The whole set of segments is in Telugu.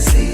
see.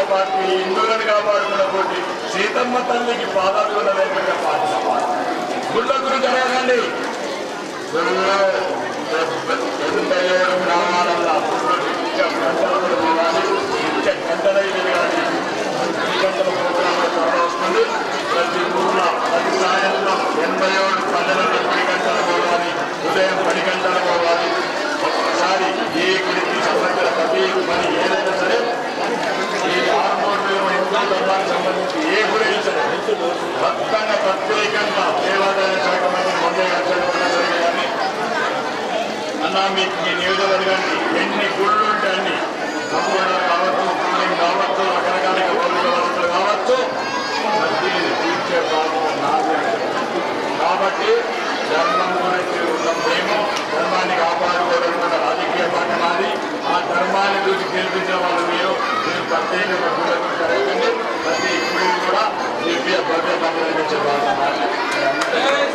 పుట్టిన పార్టీ హిందువులను కాపాడుకున్న పోటీ సీతమ్మ తల్లికి పాదాలు లేకుండా పార్టీ గుళ్ళ గురించి అడగండి ఎనభై ఏడు గ్రామాలలో గుళ్ళు ఈ గంటల ప్రోగ్రాం వస్తుంది ప్రతి ఊర్లో ప్రతి సాయంత్రం ఎనభై ఏడు పల్లెలకు పది గంటలు పోవాలి ఉదయం పది గంటలు పోవాలి ఒక్కసారి ఏ గుడికి సంబంధించిన ప్రతి పని హిందూ సంబంధించి ఏ గురించి అయినా మొత్తంగా ప్రత్యేకంగా దేవాదాయ శాఖ మంత్రి ముందే సరే కానీ అన్నా మీకు మీ నియోజకవర్గానికి ఎన్ని గుళ్ళు ఉంటే అన్ని కంప్యూటర్ కావచ్చు కూలింగ్ కావచ్చు రకరకాల భౌతిక వసతులు కావచ్చు ప్రతిదీ తీర్చే భావం నాది. కాబట్టి ధర్మం గురించి ఉన్న మేము ధర్మాన్ని కాపాడుకోవడం రాజకీయ పార్టీ మాది. ఆ ధర్మాన్ని చూసి గెలిపించిన వాళ్ళు మీరు. మీరు ప్రత్యేకంగా గుళ్ళ గురించి जवाब